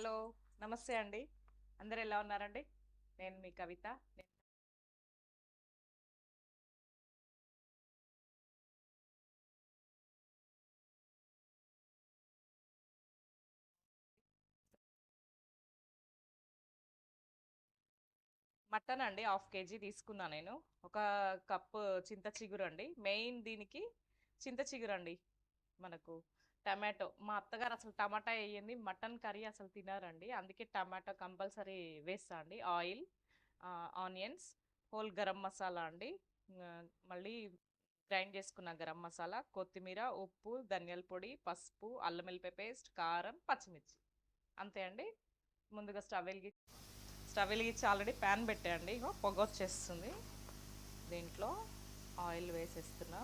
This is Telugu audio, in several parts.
హలో నమస్తే అండి. అందరు ఎలా ఉన్నారండి? నేను మీ కవిత. మటన్ అండి హాఫ్ కేజీ తీసుకున్నా నేను. ఒక కప్పు చింత చిగురు అండి మెయిన్ దీనికి చింత చిగురు అండి మనకు. టమాటో. మా అత్తగారు అసలు టమాటా వేయండి మటన్ కర్రీ అసలు తినారండి. అందుకే టమాటో కంపల్సరీ వేస్తా అండి. Oil onions whole garam masala అండి. మళ్ళీ గ్రైండ్ చేసుకున్న గరం మసాలా కొత్తిమీర ఉప్పు ధనియాల పొడి పసుపు అల్లం వెల్లిపాయ పేస్ట్ కారం పచ్చిమిర్చి. అంతే అండి. ముందుగా స్టవ్ వెలిగి స్టవ్ వెలిగించి ఆల్రెడీ ప్యాన్ పెట్టేయండి ఇగో పొగ వచ్చేస్తుంది. దీంట్లో ఆయిల్ వేసేస్తున్నా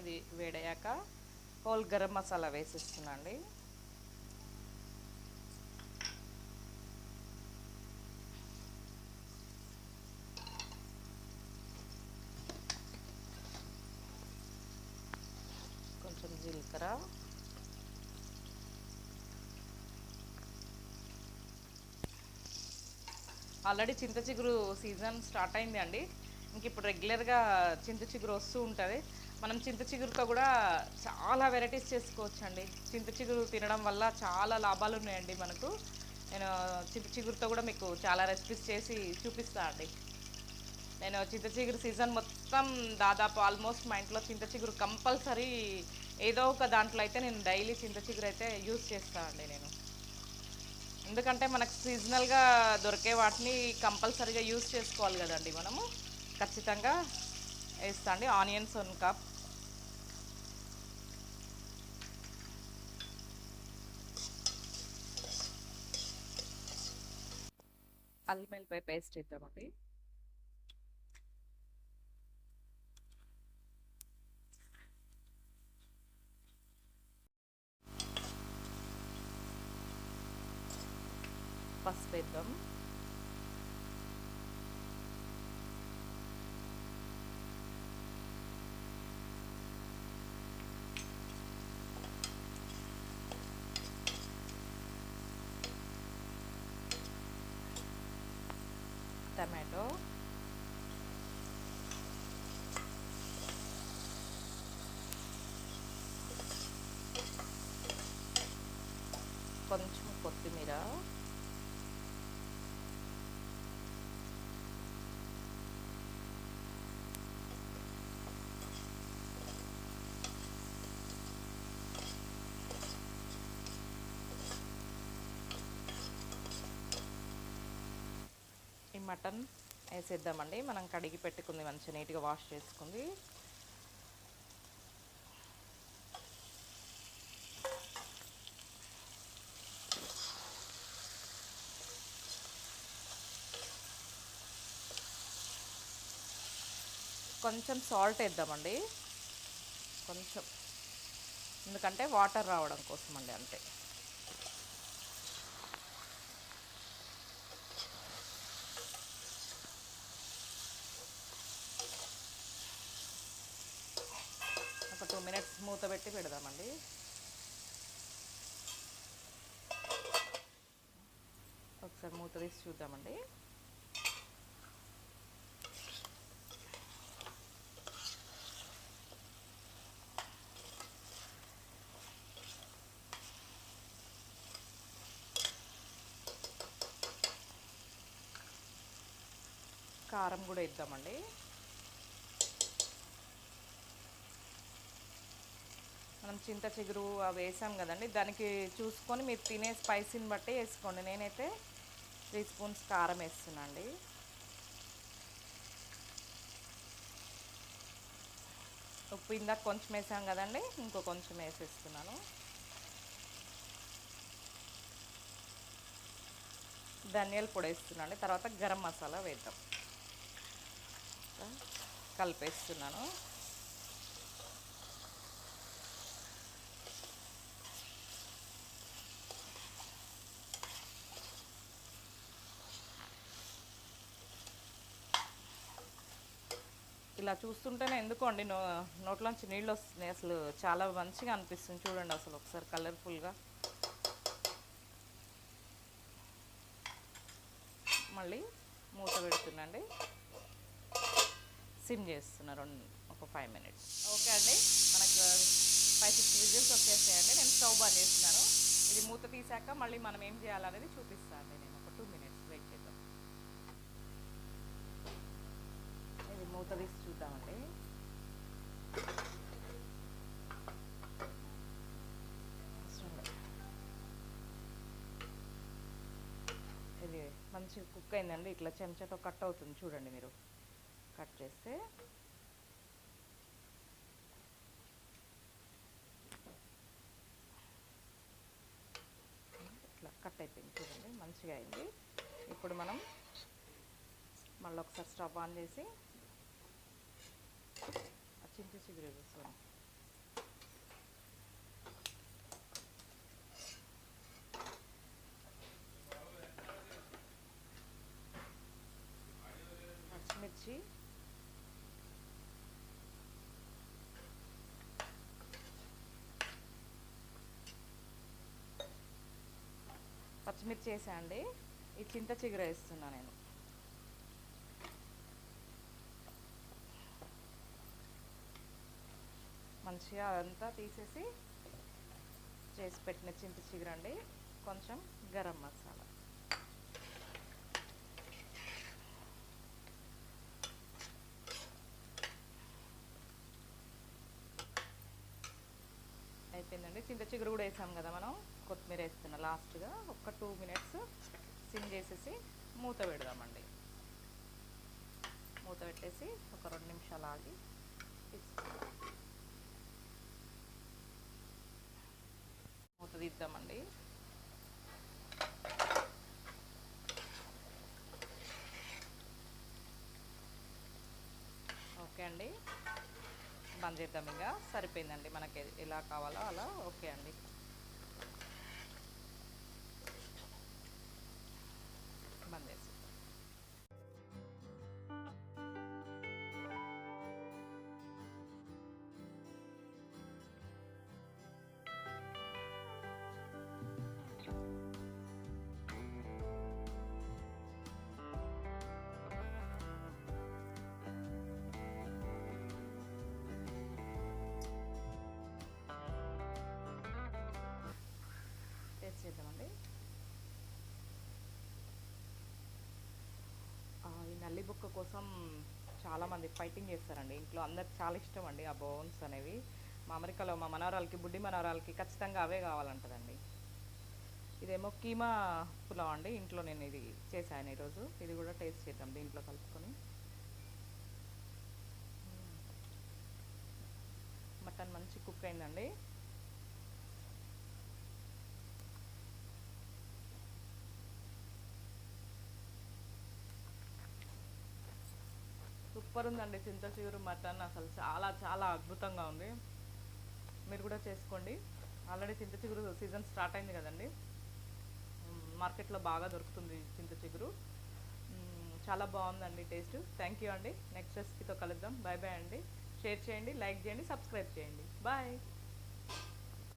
ఇది వేడయ్యాక గరం మసాలా వేసిస్తున్నాండి కొంచెం జీలకర్ర. ఆల్రెడీ చింత చిగురు సీజన్ స్టార్ట్ అయింది అండి. ఇంక ఇప్పుడు రెగ్యులర్గా చింత చిగురు వస్తూ ఉంటుంది. మనం చింత చిగురుతో కూడా చాలా వెరైటీస్ చేసుకోవచ్చు అండి చింత చిగురు తినడం వల్ల చాలా లాభాలు ఉన్నాయండి మనకు. నేను చింత చిగురుతో కూడా మీకు చాలా రెసిపీస్ చేసి చూపిస్తా అండి. నేను చింత చిగురు సీజన్ మొత్తం దాదాపు ఆల్మోస్ట్ మా ఇంట్లో చింత చిగురు కంపల్సరీ ఏదో ఒక దాంట్లో అయితే నేను డైలీ చింత చిగురు అయితే యూజ్ చేస్తా అండి నేను. ఎందుకంటే మనకు సీజనల్గా దొరికే వాటిని కంపల్సరీగా యూజ్ చేసుకోవాలి కదండి మనము. ఖచ్చితంగా వేస్తా అండి ఆనియన్స్ వన్ కప్. అల్లం వెల్లిపాయ పేస్ట్ వేద్దామండి పసుపు వేద్దాం. టమాటో. కొంచెం కొత్తిమీర. మటన్ వేసేద్దామండి. మనం కడిగి పెట్టుకుంది మంచిగా నీట్గా వాష్ చేసుకుంది. కొంచెం సాల్ట్ వేద్దామండి. కొంచెం. ఎందుకంటే వాటర్ రావడం కోసం అండి అంతే ఒక టూ మినిట్స్ మూత పెట్టి పెడదామండి. ఒకసారి మూత తీసి చూద్దామండి. కారం కూడా ఇద్దామండి మనం చింత చిగురు అవి వేసాం కదండి దానికి చూసుకొని మీరు తినే స్పైసీని బట్టి వేసుకోండి. నేనైతే త్రీ స్పూన్స్ కారం వేస్తున్నాండి ఉప్పు ఇందాక కొంచెం వేసాం కదండి ఇంకో కొంచెం వేసేస్తున్నాను. ధనియాల పొడి వేస్తున్నాను తర్వాత గరం మసాలా వేద్దాం. కలిపేస్తున్నాను. ఇలా చూస్తుంటేనే ఎందుకో అండి నో నోట్లోంచి నీళ్ళు వస్తున్నాయి? అసలు చాలా మంచిగా అనిపిస్తుంది చూడండి అసలు ఒకసారి కలర్ఫుల్గా. మళ్ళీ మూత పెడుతుందండి సిమ్ చేస్తున్నా రెండు ఒక ఫైవ్ మినిట్స్. ఓకే అండి. మనకు ఫైవ్ సిక్స్ విజిల్స్ వచ్చేసాయండి నేను స్టవ్ బంద్ చేస్తున్నాను. ఇది మూత తీసాక మళ్ళీ మనం ఏం చేయాలనేది చూపిస్తాను అండి నేను ఒక టూ మినిట్స్ వెయిట్ చేద్దాం ఇది మూత తీసి చూద్దామండి. ఇది మంచి కుక్ అయిందండి. ఇట్లా చెంచాతో కట్ అవుతుంది. చూడండి మీరు. కట్ చేస్తే. ఇట్లా కట్ అయిపోయింది. చూడండి. మంచిగా అయింది. ఇప్పుడు మనం మళ్ళీ ఒకసారి స్టవ్ ఆన్ చేసి చింత చిగురు వేసుకోండి పచ్చిమిర్చి పచ్చిమిర్చి వేసా అండి. ఈ చింత చిగురు వేస్తున్నా నేను. మంచిగా అదంతా తీసేసి చేసి పెట్టిన చింత చిగురండి కొంచెం గరం మసాలా. అయిపోయిందండి. చింత చిగురు కూడా వేసాం కదా మనం. కొత్తిమీర వేస్తున్నా లాస్ట్గా ఒక టూ మినిట్స్ సిమ్ చేసేసి మూత పెడదామండి. మూత పెట్టేసి ఒక రెండు నిమిషాలు ఆగి తీసుకుందాం. మూత తీద్దామండి. ఓకే అండి. బంద్ చేద్దాం ఇంకా. సరిపోయిందండి మనకి ఎలా కావాలో అలా. ఓకే అండి. తల్లి ఈ బుక్క కోసం చాలామంది ఫైటింగ్ చేస్తారండి. ఇంట్లో అందరికి చాలా ఇష్టం అండి ఆ బోన్స్ అనేవి. మా అమెరికాలో మా మనవరాలకి బుడ్డి మనవరాలకి ఖచ్చితంగా అవే కావాలంటదండి. ఇదేమో కీమా పులావ్ అండి. ఇంట్లో నేను ఇది చేశాను ఈరోజు. ఇది కూడా టేస్ట్ చేద్దాం దీంట్లో కలుపుకొని. మటన్ మంచి కుక్ అయిందండి. సూపర్ ఉందండి చింత చిగురు మటన్ అసలు చాలా చాలా అద్భుతంగా ఉంది. మీరు కూడా చేసుకోండి. ఆల్రెడీ చింత చిగురు సీజన్ స్టార్ట్ అయింది కదండి. మార్కెట్లో బాగా దొరుకుతుంది చింత చిగురు చాలా బాగుందండి టేస్ట్. థ్యాంక్ యూ అండి. నెక్స్ట్ రెసిపీతో కలుద్దాం. బాయ్ బాయ్ అండి. షేర్ చేయండి లైక్ చేయండి సబ్స్క్రైబ్ చేయండి. బాయ్